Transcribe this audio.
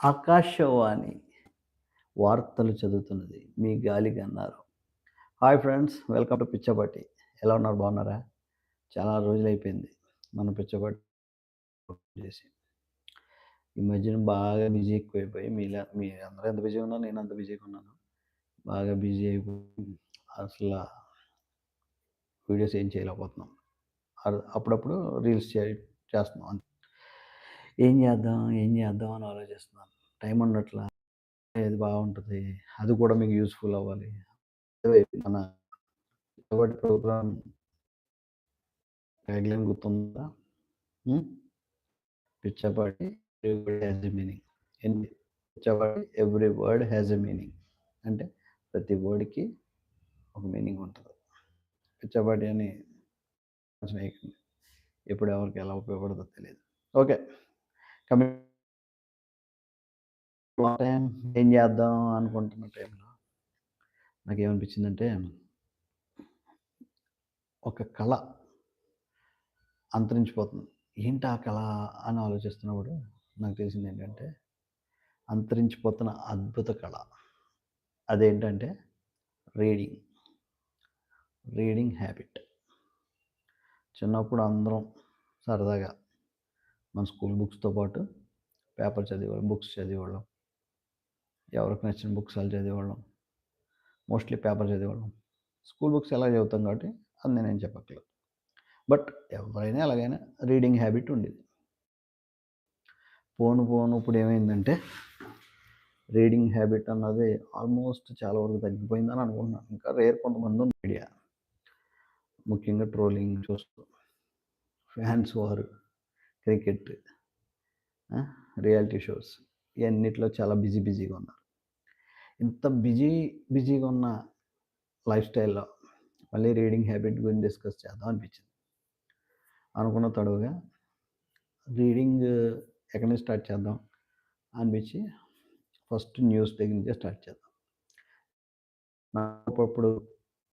ఆకాశవాణి వార్తలు చదువుతున్నది. మీ గాలికి అన్నారు hi friends welcome to Pichhapati ఎలా ఉన్నారు? బాగున్నారా? చాలా రోజులు అయిపోయింది మనం పిచ్చపాటి చేసి. ఈ మధ్యన బాగా బిజీ ఎక్కువైపోయి మీలా మీ అందరూ ఎంత బిజీగా ఉన్నారు? నేను అంత బిజీగా ఉన్నాను. బాగా బిజీ అయిపోయి అసలు వీడియోస్ ఏం చేయలేకపోతున్నాం. అప్పుడప్పుడు రీల్స్ చే చేస్తున్నాం. అంతే ఏం చేద్దాం ఏం చేద్దాం అని ఆలోచిస్తున్నాను. టైం ఉండట్లా ఏది బాగుంటుంది అది కూడా మీకు యూస్ఫుల్ అవ్వాలి. మన పిచ్చపాటి ప్రోగ్రామ్ గైడ్లైన్ గుర్తుందా? Pichhapati every word has a meaning ఏంటి Pichhapati every word has a meaning అంటే ప్రతి వర్డ్కి ఒక మీనింగ్ ఉంటుంది. పిచ్చపాటి అని వేయకండి ఎప్పుడు ఎవరికి ఎలా ఉపయోగపడదో తెలియదు ఓకే. టైం ఏం చేద్దాం అనుకుంటున్న టైంలో నాకు ఏమనిపించిందంటే ఒక కళ అంతరించిపోతుంది. ఏంటి ఆ కళ అని ఆలోచిస్తున్నప్పుడు నాకు తెలిసింది ఏంటంటే అంతరించిపోతున్న అద్భుత కళ అదేంటంటే రీడింగ్. Reading habit. చిన్నప్పుడు అందరం సరదాగా మన స్కూల్ బుక్స్తో పాటు పేపర్ చదివేవాళ్ళం బుక్స్ చదివేవాళ్ళం. ఎవరికి నచ్చిన బుక్స్ వాళ్ళు చదివేవాళ్ళం. మోస్ట్లీ పేపర్ చదివేవాళ్ళం. స్కూల్ బుక్స్ ఎలా చదువుతాం కాబట్టి అది నేనేం చెప్పట్లేదు బట్ ఎవరైనా ఎలాగైనా రీడింగ్ హ్యాబిట్ ఉండేది. పోను పోను ఇప్పుడు ఏమైందంటే రీడింగ్ హ్యాబిట్ అన్నది ఆల్మోస్ట్ చాలా వరకు తగ్గిపోయిందని అనుకుంటున్నాను. ఇంకా రేర్ కొంతమంది మీడియా. ముఖ్యంగా ట్రోలింగ్ చూస్తూ. ఫ్యాన్స్ వారు. క్రికెట్ రియాలిటీ షోస్ ఇవన్నిట్లో చాలా బిజీ బిజీగా ఉన్నారు. ఇంత బిజీ బిజీగా ఉన్న లైఫ్ స్టైల్లో మళ్ళీ రీడింగ్ హ్యాబిట్ గురించి డిస్కస్ చేద్దాం అనిపించింది. అనుకున్న తడువుగా రీడింగ్ ఎక్కడి నుంచి స్టార్ట్ చేద్దాం అనిపించి ఫస్ట్ న్యూస్ దగ్గర నుంచే స్టార్ట్ చేద్దాం. నాకు ఇప్పుడు